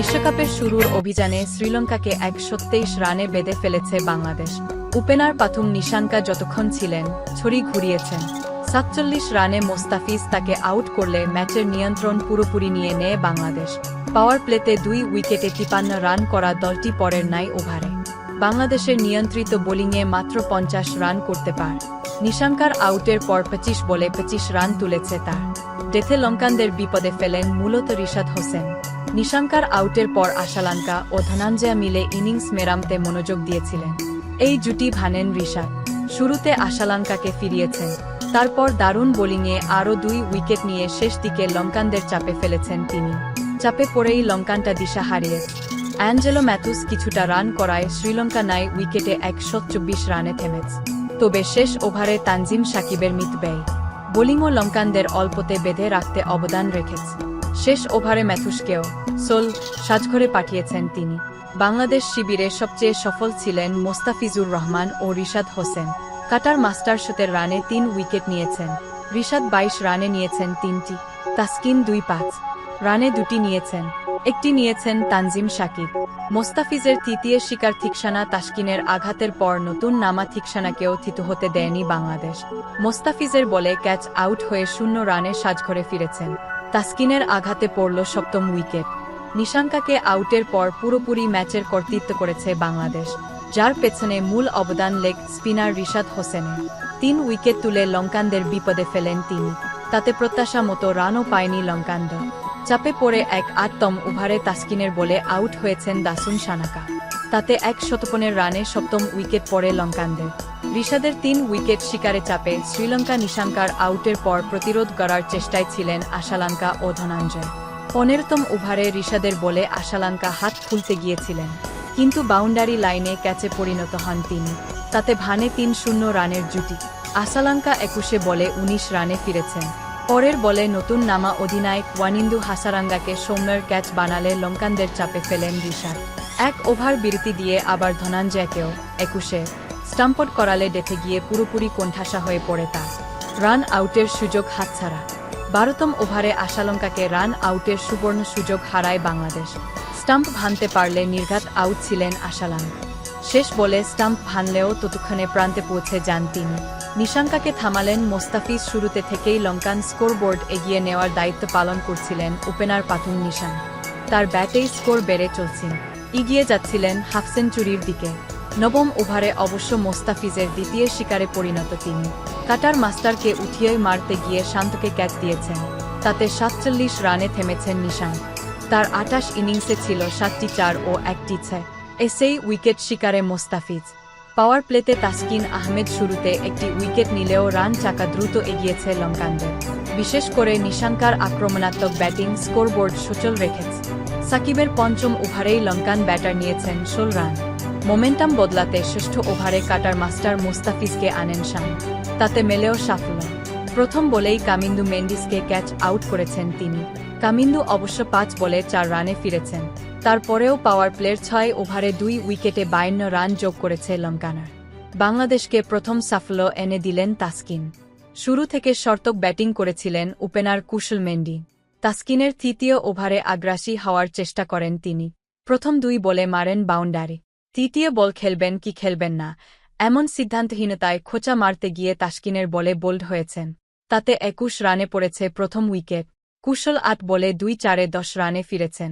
বিশ্বকাপের শুরুর অভিযানে শ্রীলঙ্কাকে এক সত্তেইশ রানে বেঁধে ফেলেছে বাংলাদেশ। ওপেনার পাথুম নিশাঙ্কা যতক্ষণ ছিলেন, ছড়ি ঘুরিয়েছেন। সাতচল্লিশ রানে মোস্তাফিজ তাকে আউট করলে ম্যাচের নিয়ন্ত্রণ পুরোপুরি নিয়ে নেয় বাংলাদেশ। পাওয়ার প্লেতে দুই উইকেটে তিপান্ন রান করা দলটি পরের নাই ওভারে। বাংলাদেশের নিয়ন্ত্রিত বোলিংয়ে মাত্র পঞ্চাশ রান করতে পার। নিশাঙ্কার আউটের পর পঁচিশ বলে পঁচিশ রান তুলেছে তার। ডেথে লঙ্কানদের বিপদে ফেলেন মূলত রিশাদ হোসেন। নিশাঙ্কার আউটের পর আশালাঙ্কা ও ধনাঞ্জয়া মিলে ইনিংস মেরামতে মনোযোগ দিয়েছিলেন। এই জুটি ভানেন রিশাদ। শুরুতে আশালাঙ্কাকে ফিরিয়েছেন। তারপর দারুণ বোলিংয়ে আরও দুই উইকেট নিয়ে শেষ দিকে লঙ্কানদের চাপে ফেলেছেন তিনি। চাপে পড়েই লঙ্কানটা দিশা হারিয়ে। অ্যাঞ্জেলো ম্যাথুস কিছুটা রান করায় শ্রীলঙ্কা নাই উইকেটে একশো চব্বিশ রানে থেমেছে। তবে শেষ ওভারে তানজিম সাকিবের মিত ব্যয়। বোলিংও লঙ্কানদের অল্পতে বেঁধে রাখতে অবদান রেখেছে। শেষ ওভারে ম্যাথুসকেও সোল সাজঘরে পাঠিয়েছেন তিনি। বাংলাদেশ শিবিরে সবচেয়ে সফল ছিলেন মোস্তাফিজুর রহমান ও রিশাদ হোসেন। কাটার মাস্টারশতের রানে তিন উইকেট নিয়েছেন। রিশাদ বাইশ রানে নিয়েছেন তিনটি, তাসকিন দুই পাঁচ। রানে দুটি নিয়েছেন, একটি নিয়েছেন তানজিম সাকিব মোস্তাফিজের তৃতীয় শিকার থিকসানা তাসকিনের আঘাতের পর নতুন নামা থিকসানাকেও থিত হতে দেয়নি বাংলাদেশ। মোস্তাফিজের বলে ক্যাচ আউট হয়ে শূন্য রানে সাজঘরে ফিরেছেন। তাসকিনের আঘাতে পড়ল সপ্তম উইকেট। নিশাঙ্কাকে আউটের পর পুরোপুরি ম্যাচের কর্তৃত্ব করেছে বাংলাদেশ, যার পেছনে মূল অবদান লেগ স্পিনার রিশাদ হোসেনের। তিন উইকেট তুলে লঙ্কানদের বিপদে ফেলেন তিনি, তাতে প্রত্যাশা মতো রানও পায়নি লঙ্কানদের। চাপে পড়ে এক আটতম ওভারে তাসকিনের বলে আউট হয়েছেন দাসুন সানাকা। তাতে এক শতপনের রানে সপ্তম উইকেট পড়ে লঙ্কানদের। রিশাদের তিন উইকেট শিকারে চাপে শ্রীলঙ্কা নিশাঙ্কার আউটের পর প্রতিরোধ করার চেষ্টায় ছিলেন আশালাঙ্কা ও ধনাঞ্জয়। পনেরোতম ওভারে রিশাদের বলে আশালাঙ্কা হাত খুলতে গিয়েছিলেন, কিন্তু বাউন্ডারি লাইনে ক্যাচে পরিণত হন তিনি। তাতে ভানে তিন শূন্য রানের জুটি। আশালাঙ্কা একুশে বলে ১৯ রানে ফিরেছেন। পরের বলে নতুন নামা অধিনায়ক ওয়ানিন্দু হাসারাঙ্গাকে সৌম্যের ক্যাচ বানালে লঙ্কানদের চাপে ফেলেন রিশাদ। এক ওভার বিরতি দিয়ে আবার ধনাঞ্জয়কেও একুশে। স্টাম্পট করালে ডেথে গিয়ে পুরোপুরি কোণঠাসা হয়ে পড়ে তা রান আউটের সুযোগ হাতছাড়া। বারোতম ওভারে আশালঙ্কাকে রান আউটের সুবর্ণ সুযোগ হারায় বাংলাদেশ। স্টাম্প ভাঙতে পারলে নির্ঘাত আউট ছিলেন আশালাঙ্কা। শেষ বলে স্টাম্প ভাঙলেও ততক্ষণে প্রান্তে পৌঁছে যান তিনি। নিশাঙ্কাকে থামালেন মোস্তাফিজ শুরুতে থেকেই লঙ্কান স্কোরবোর্ড এগিয়ে নেওয়ার দায়িত্ব পালন করছিলেন ওপেনার পাথুম নিশান। তার ব্যাটেই স্কোর বেড়ে চলছেন এগিয়ে যাচ্ছিলেন হাফ সেঞ্চুরির দিকে। নবম ওভারে অবশ্য মোস্তাফিজের দ্বিতীয় শিকারে পরিণত তিনি। কাটার মাস্টারকে উঠিয়ে মারতে গিয়ে শান্তকে ক্যাচ দিয়েছেন। তাতে সাতচল্লিশ রানে থেমেছেন নিশাঙ্ক তার আটাশ ইনিংসে ছিল সাতটি চার ও একটি ছয়। এসেই উইকেট শিকারে মোস্তাফিজ। পাওয়ার প্লেতে তাসকিন আহমেদ শুরুতে একটি উইকেট নিলেও রান চাকা দ্রুত এগিয়েছে লঙ্কানদের। বিশেষ করে নিশাঙ্কার আক্রমণাত্মক ব্যাটিং স্কোরবোর্ড সচল রেখেছে। সাকিবের পঞ্চম ওভারেই লঙ্কান ব্যাটার নিয়েছেন ষোল রান। মোমেন্টাম বদলাতে ষষ্ঠ ওভারে কাটার মাস্টার মুস্তাফিজকে আনেন শান তাতে মেলেও সাফল্য। প্রথম বলেই কামিন্দু মেন্ডিসকে ক্যাচ আউট করেছেন তিনি। কামিন্দু অবশ্য পাঁচ বলে চার রানে ফিরেছেন। তারপরেও পাওয়ার প্লের ছয় ওভারে দুই উইকেটে বায়ান্ন রান যোগ করেছে লঙ্কানার। বাংলাদেশকে প্রথম সাফল্য এনে দিলেন তাসকিন। শুরু থেকে শর্তক ব্যাটিং করেছিলেন ওপেনার কুশল মেন্ডি। তাসকিনের তৃতীয় ওভারে আগ্রাসী হওয়ার চেষ্টা করেন তিনি। প্রথম দুই বলে মারেন বাউন্ডারি। তৃতীয় বল খেলবেন কি খেলবেন না, এমন সিদ্ধান্তহীনতায় খোঁচা মারতে গিয়ে তাসকিনের বলে বোল্ড হয়েছেন। তাতে একুশ রানে পড়েছে প্রথম উইকেট। কুশল আট বলে দুই চারে দশ রানে ফিরেছেন।